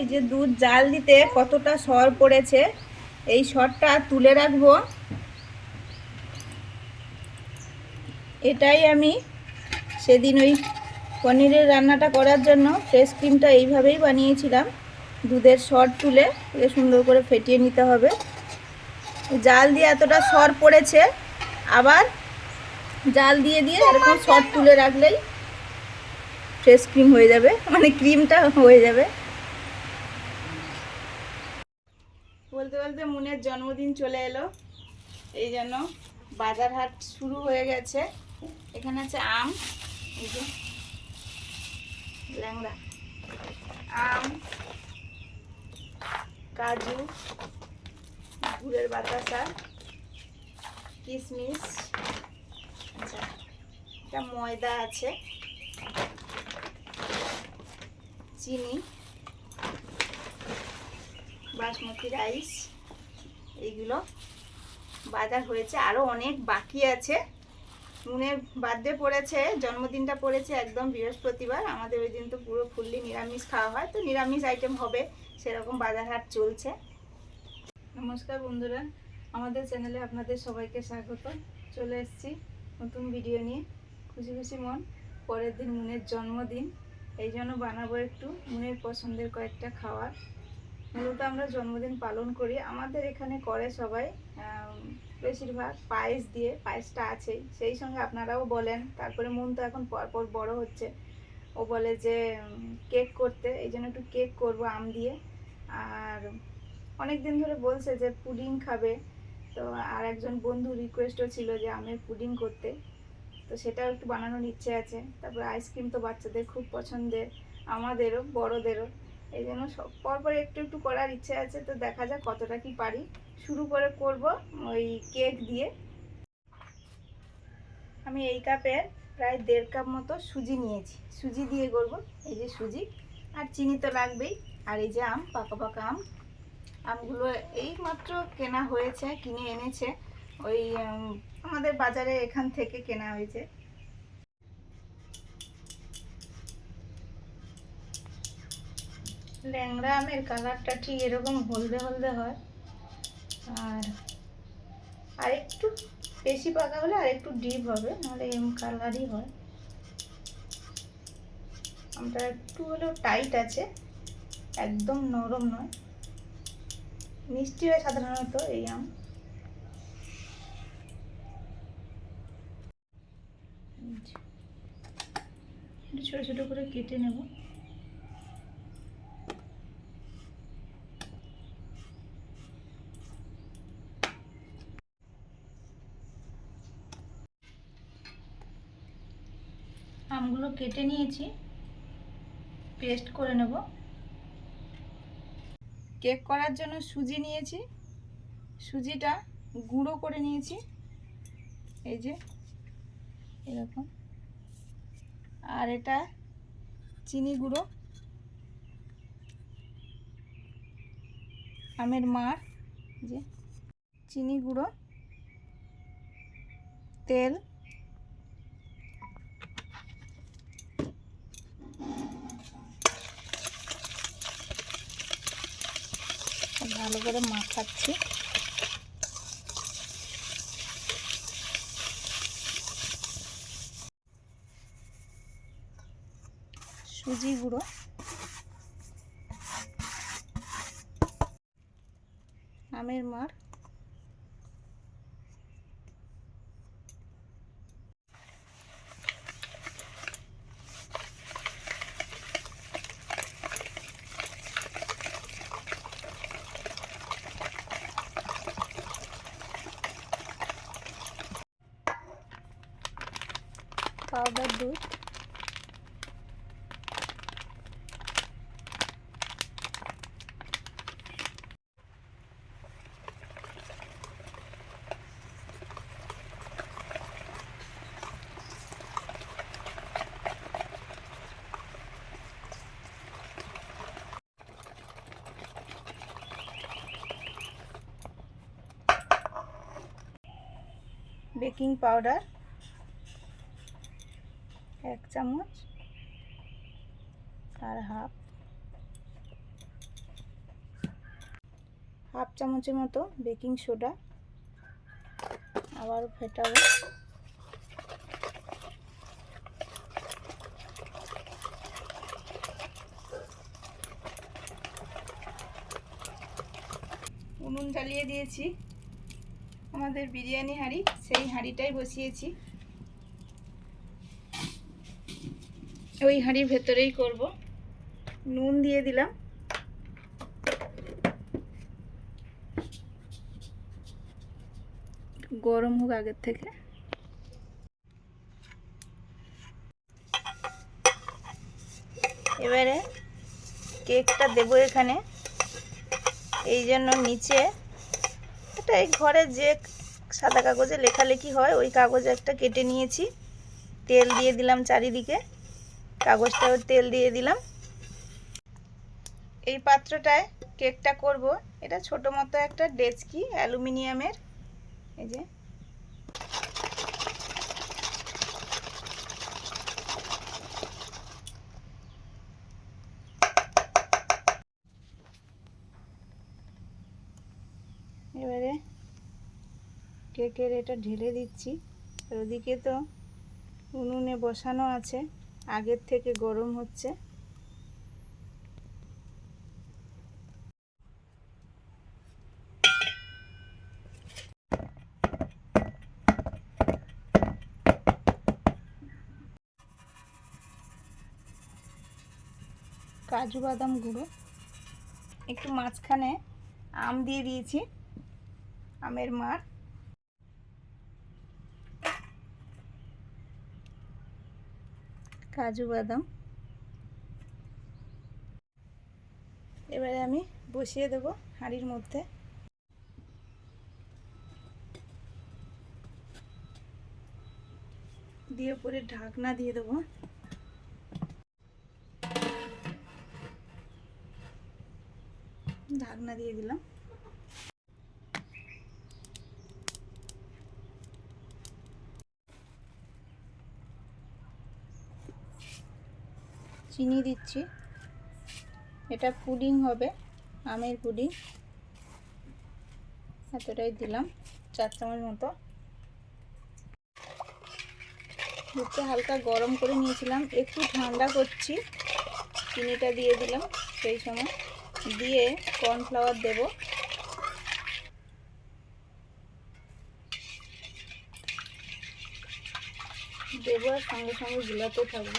এই যে দুধ জাল দিতে কতটা সর পড়েছে, এই সরটা তুলে রাখব। এটাই আমি সেদিন ওই পনিরের রান্নাটা করার জন্য ফ্রেশ ক্রিমটা এইভাবেই বানিয়েছিলাম। দুধের সর তুলে সুন্দর করে ফেটিয়ে নিতে হবে। জাল দিয়ে এতটা সর পড়েছে, আবার জাল দিয়ে দিয়ে এরকম সর তুলে রাখলেই ফ্রেশ ক্রিম হয়ে যাবে মানে ক্রিমটা হয়ে যাবে। বলতে বলতে মুনের জন্মদিন চলে এলো। এই জন্য বাজার হাট শুরু হয়ে গেছে। এখানে আছে আম, এই যে ল্যাংড়া, আম, কাজু, গুড়ের বাতাসা কিশমিশ আচ্ছা এটা ময়দা আছে, চিনি বাসমতি রাইস এইগুলো বাজার হয়েছে আরও অনেক বাকি আছে। নুনের বার্থডে পড়েছে, জন্মদিনটা পড়েছে একদম বৃহস্পতিবার। আমাদের ওই দিন তো পুরো ফুললি নিরামিষ খাওয়া হয়, তো নিরামিষ আইটেম হবে, সেরকম বাজার হাট চলছে। নমস্কার বন্ধুরা, আমাদের চ্যানেলে আপনাদের সবাইকে স্বাগত। চলে এসেছি নতুন ভিডিও নিয়ে। খুশি খুশি মন, পরের দিন মুনের জন্মদিন। এই জন্য বানাবো একটু মুনের পছন্দের কয়েকটা খাবার মূলত আমরা জন্মদিন পালন করি। আমাদের এখানে করে সবাই বেশিরভাগ পায়েস দিয়ে, পায়েসটা আছেই। সেই সঙ্গে আপনারাও বলেন, তারপরে মন তো এখন পরপর বড় হচ্ছে। ও বলে যে কেক করতে, এই জন্য একটু কেক করব আম দিয়ে। আর অনেক দিন ধরে বলছে যে, পুডিং খাবে। তো আর একজন বন্ধু রিকোয়েস্টও ছিল যে, আমের পুডিং করতে। তো সেটাও একটু বানানোর ইচ্ছে আছে। তারপরে আইসক্রিম তো বাচ্চাদের খুব পছন্দের, আমাদেরও, বড়দেরও। এই জন্য সব, পরপর একটু একটু করার ইচ্ছে আছে, তো দেখা যাক কতটা কি পারি। শুরু করে করব ওই কেক দিয়ে। আমি এই কাপের প্রায় দেড় কাপ মতো সুজি নিয়েছি। সুজি দিয়ে করব, এই যে সুজি। আর চিনি তো লাগবেই। আর এই যে আম, পাকা পাকা আম। আমগুলো এই মাত্র কেনা হয়েছে, কিনে এনেছে। ওই আমাদের বাজারে এখান থেকে কেনা হয়েছে। ল্যাংড়া আমের কালারটা ঠিক এরকম হলদে হলদে হয়। আর আর একটু বেশি পাকা হলে আর একটু ডিপ হবে, নাহলে এম কালারই হয়। আমটা একটু হলেও টাইট আছে, একদম নরম নয়। মিষ্টি হয় সাধারণত এই আম। ছোটো ছোটো করে কেটে নেব আমগুলো কেটে নিয়েছি। পেস্ট করে নেব। কেক করার জন্য সুজি নিয়েছি। সুজিটা গুঁড়ো করে নিয়েছি। এই যে, এরকম। আর এটা চিনি গুঁড়ো। আমের মার যে, চিনি গুঁড়ো। তেল। ভালো করে মাখাচ্ছি। সুজি গুঁড়ো। আমের মার পাউডার দুধ বেকিং পাউডার। চামচ, আর হাফ হাফ চামচের মতো বেকিং সোডা আবার ফেটাবো। উনুন জ্বালিয়ে দিয়েছি। আমাদের বিরিয়ানি হাঁড়ি, সেই হাঁড়িটাই বসিয়েছি। ওই হাঁড়ির ভেতরেই করব। নুন দিয়ে দিলাম। গরম হোক আগের থেকে। এবারে কেকটা দেবো এখানে। এই জন্য নিচে এটা এই ঘরে যে সাদা কাগজে লেখালেখি হয়, ওই কাগজ একটা কেটে নিয়েছি। তেল দিয়ে দিলাম চারিদিকে। কাগজটাও তেল দিয়ে দিলাম। এই পাত্রটায় কেকটা করব। এটা ছোট মতো একটা ডেচকি অ্যালুমিনিয়ামের। এই যে। এবারে কেকের এটা ঢেলে দিচ্ছি। ওদিকে তো উনুনে বসানো আছে। আগের থেকে গরম হচ্ছে। কাজু বাদাম গুঁড়ো। একটু মাঝখানে আম দিয়ে দিয়েছি আমের মার। কাজু বাদাম। এবারে আমি বসিয়ে দেব হাঁড়ির মধ্যে। দিয়ে পরে ঢাকনা দিয়ে দেবো। ঢাকনা দিয়ে দিলাম। চিনি দিচ্ছি। এটা পুডিং হবে, আমের পুডিং। এতটাই দিলাম, চার চামচ মতো। দুধটা হালকা গরম করে নিয়েছিলাম, একটু ঠান্ডা করছি। চিনিটা দিয়ে দিলাম সেই সময়। দিয়ে কর্নফ্লাওয়ার দেব। দেবো আর সঙ্গে সঙ্গে গুলাতে থাকব।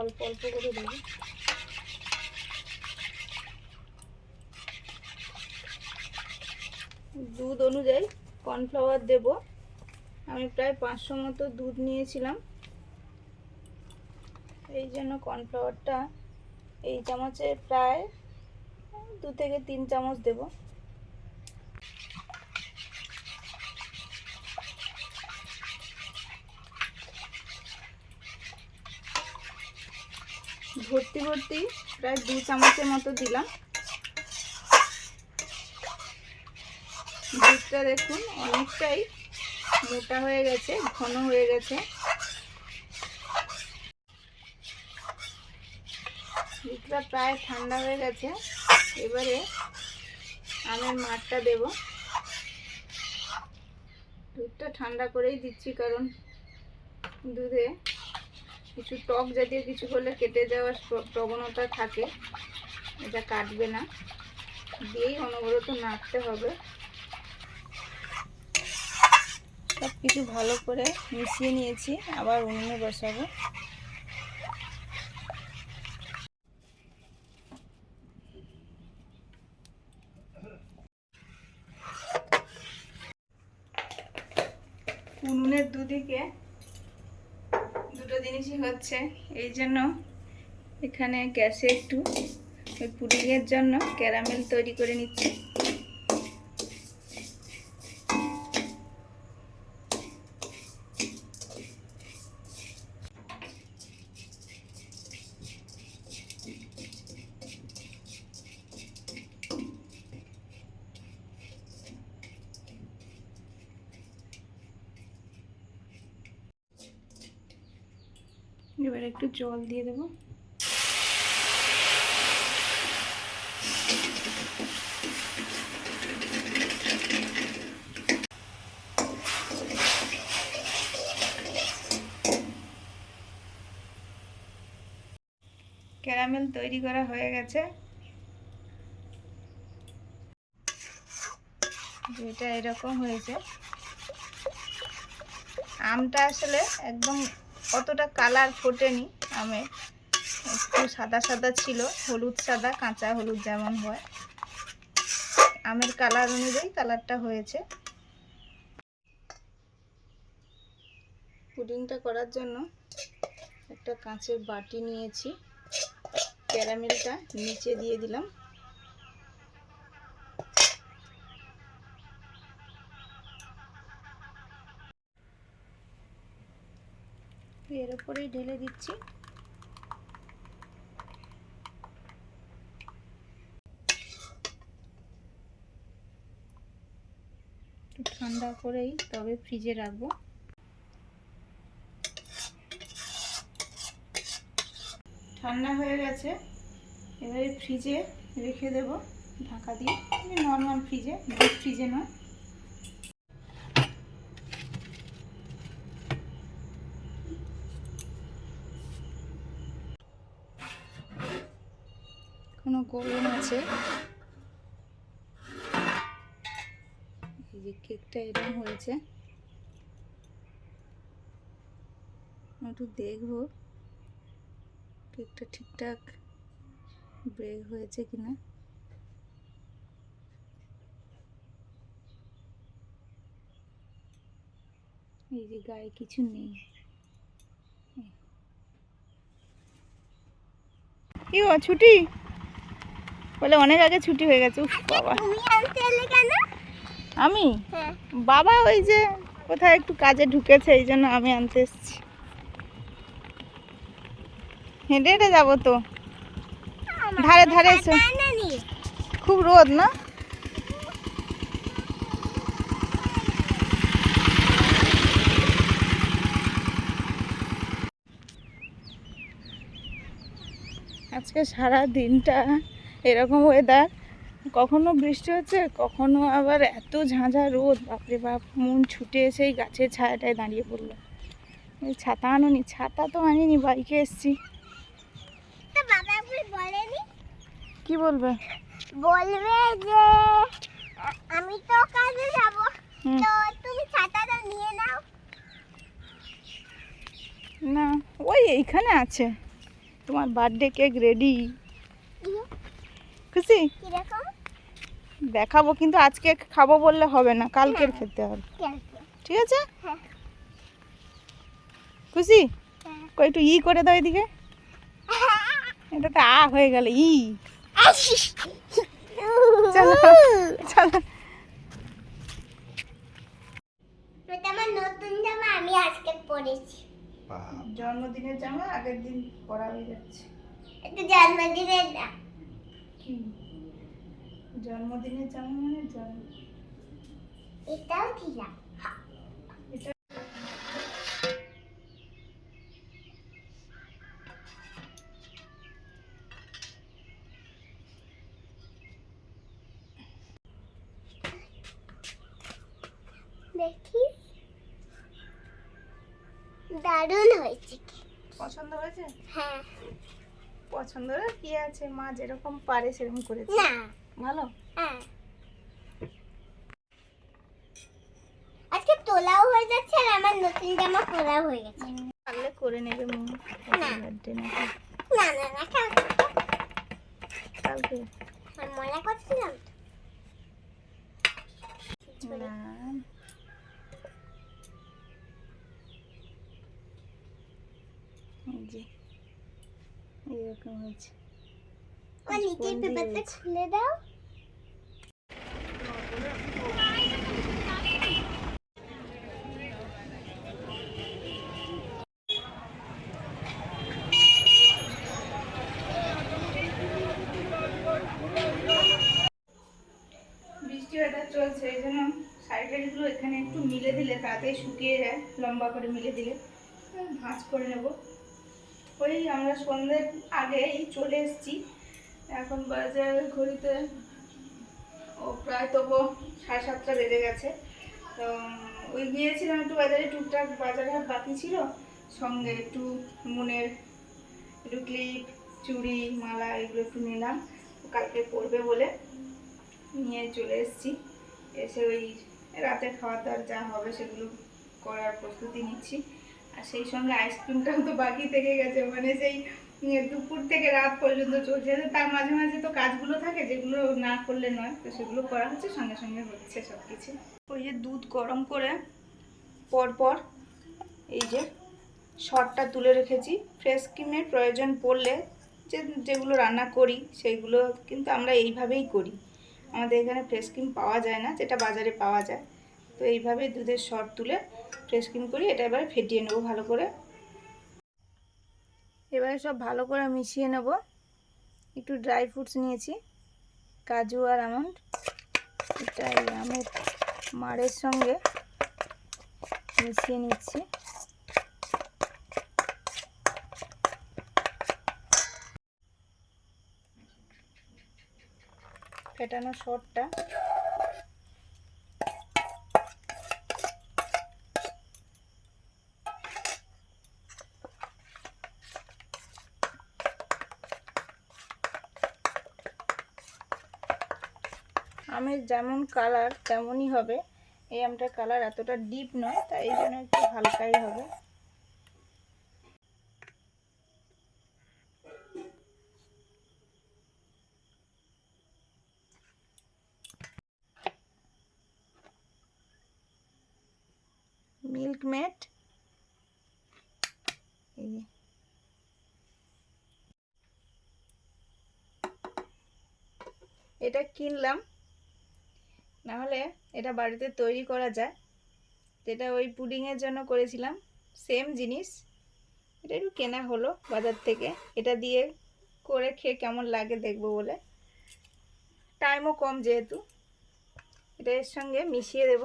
অল্প অল্প করে দেবো। দুধ অনুযায়ী কর্নফ্লাওয়ার দেব। আমি প্রায় পাঁচশো মতো দুধ নিয়েছিলাম। এই জন্য কর্নফ্লাওয়ারটা এই চামচে প্রায় দু থেকে তিন চামচ দেব। ভর্তি ভর্তি প্রায় দু চামচের মতো দিলাম। দুধটা দেখুন, অনেকটাই মোটা হয়ে গেছে, ঘন হয়ে গেছে। দুধটা প্রায় ঠান্ডা হয়ে গেছে। এবারে আমের মাঠটা দেব। দুধটা ঠান্ডা করেই দিচ্ছি, কারণ দুধে কিছু টক জাতীয় কিছু হলে কেটে যাওয়ার প্রবণতা থাকে। এটা কাটবে না। দিয়েই অনবরত নাড়তে হবে। সব কিছু ভালো করে মিশিয়ে নিয়েছি। আবার উনুনে বসাবো। উনুনের দুদিকে দুটো জিনিসই হচ্ছে। এই জন্য এখানে গ্যাসে একটু ওই পুডিংয়ের জন্য ক্যারামেল তৈরি করে নিচ্ছি। এবার একটু জল দিয়ে দেবো। ক্যারামেল তৈরি করা হয়ে গেছে। যেটা এরকম হয়েছে। আমটা আসলে একদম অতটা কালার ফোটেনি। আমের একটু সাদা সাদা ছিল, হলুদ সাদা, কাঁচা হলুদ যেমন হয়। আমের কালার অনুযায়ী কালারটা হয়েছে। পুডিংটা করার জন্য একটা কাঁচের বাটি নিয়েছি। ক্যারামেলটা নিচে দিয়ে দিলাম। এর উপরেই ঢেলে দিচ্ছি। ঠান্ডা করেই তবে ফ্রিজে রাখব। ঠান্ডা হয়ে গেছে। এবারে ফ্রিজে রেখে দেব ঢাকা দিয়ে। নর্মাল ফ্রিজে ডিপ ফ্রিজে নয়। কোনো গরম আছে। এই যে কেকটা এরকম হয়েছে। একটু দেখব কেকটা ঠিকঠাক ব্রেক হয়েছে কিনা। এই যে গায়ে কিছু নেই। গো, ছুটি? বলে অনেক আগে ছুটি হয়ে গেছে উফ বাবা। আমি? হ্যাঁ। বাবা ওই যে কোথায় একটু কাজে ঢুকেছে এই জন্য আমি আনতে এসেছি। হেঁটে হেঁটে যাব তো। ধারে ধারে এসো। খুব রোদ না? আজকে সারা দিনটা এরকম ওয়েদার কখনো বৃষ্টি হচ্ছে কখনো আবার এত ঝাঁঝা রোদ বাপরে বাপ মন ছুটে এসে এই গাছের ছায়াটায় দাঁড়িয়ে পড়ল। ছাতা আনোনি ছাতা তো আনিনি বাইকে এসছি। কি বলবে? বলবে যে আমি তো কাজে যাব। তো তুমি ছাতাটা নিয়ে নাও। না ওই এইখানে আছে। তোমার বার্থডে কেক রেডি খুশি? দেখাবো কিন্তু আজকে খাব বললে হবে না কালকের খেতে হবে। ঠিক আছে? হ্যাঁ। খুশি? হ্যাঁ। কই একটু ই করে দাও এদিকে। এটা তো আ হয়ে গেল ই। চলো চলো। এটা আমার নতুন জামা আমি আজকে পরেছি। জন্মদিনের জামা আগের দিন পরা হয়ে যাচ্ছে। এটা জন্মদিনের না কি জন্মদিনের জামা মানে জন্ম এটাও দিলাম। এটা দেখি। দারুণ হয়েছে। পছন্দ হয়েছে? হ্যাঁ। পছন্দ কি আছে মা? যেরকম পারে সেরকম করেছে না। ভালো? হ্যাঁ। আজকে তোলাও হয়ে যাচ্ছে আর আমার নতুন জামা পরাও হয়ে গেছে। পারলে করে নেবে মন। না। না না না কালকে। আমি মনে করছিলাম না। যে। এরকম হয়েছে। স্পঞ্জি পেপারটা। খুলে দাও। চলছে এই জন্য শাড়ি টাড়িগুলো এখানে একটু মিলে দিলে তাড়াতাড়ি শুকিয়ে যায় লম্বা করে মিলে দিলে। ভাঁজ করে নেব। আমরা সন্ধ্যের আগেই চলে এসেছি। এখন বাজার ঘড়িতে, ও প্রায় তবু সাড়ে সাতটা বেজে গেছে। তো, ওই গিয়েছিলাম একটু বাজারে, টুকটাক বাজার হাট বাকি ছিল। সঙ্গে একটু মনের একটু ক্লিপ, চুড়ি, মালা এগুলো একটু নিলাম। কালকে পরবে বলে নিয়ে চলে এসেছি। এসে ওই রাতে খাওয়া দাওয়ার যা হবে সেগুলো করার প্রস্তুতি নিচ্ছি। আর সেই সঙ্গে আইসক্রিমটাও তো বাকি থেকে গেছে মানে সেই দুপুর থেকে রাত পর্যন্ত চলছে। তার মাঝে মাঝে তো কাজগুলো থাকে, যেগুলো না করলে নয়, তো সেগুলো করা হচ্ছে, সঙ্গে সঙ্গে হচ্ছে সব কিছু ওই যে দুধ গরম করে পরপর এই যে শটটা তুলে রেখেছি। ফ্রেশ ক্রিমের প্রয়োজন পড়লে যে, যেগুলো রান্না করি, সেইগুলো কিন্তু আমরা এইভাবেই করি। আমাদের এখানে ফ্রেশ ক্রিম পাওয়া যায় না, যেটা বাজারে পাওয়া যায়। তো এইভাবে দুধের শট তুলে ফ্রেশ ক্রিম করি এটা এবারে ফেটিয়ে নেব ভালো করে। এবারে সব ভালো করে মিশিয়ে নেব। একটু ড্রাই ফ্রুটস নিয়েছি, কাজু আর আমন্ড। এটা আমের মাড়ের সঙ্গে মিশিয়ে নিচ্ছি। ফেটানো শটটা আমের যেমন কালার তেমনই হবে। এই আমটার কালার এতটা ডিপ নয়, তাই এই জন্য একটু হালকাই হবে। মিল্ক মেট এটা কিনলাম। না হলে এটা বাড়িতে তৈরি করা যায়। যেটা ওই পুডিংয়ের জন্য করেছিলাম সেম জিনিস। এটা একটু কেনা হলো বাজার থেকে। এটা দিয়ে করে খেয়ে কেমন লাগে দেখব বলে। টাইমও কম যেহেতু। এটা এর সঙ্গে মিশিয়ে দেব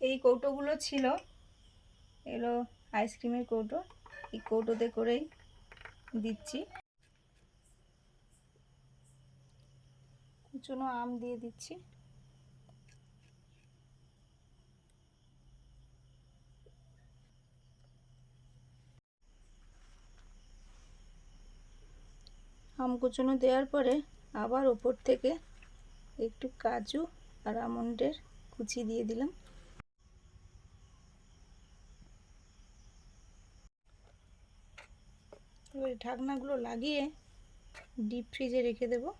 এই কৌটোগুলো ছিল। এগুলো আইসক্রিমের কৌটো। এই কৌটোতে করেই দিচ্ছি। কুচনো আম দিয়ে দিচ্ছি। আম কুচনো দেওয়ার পরে আবার ওপর থেকে একটু কাজু আর আমন্ডের কুচি দিয়ে দিলাম। এবার ঢাকনাগুলো লাগিয়ে ডিপ ফ্রিজে রেখে দেবো।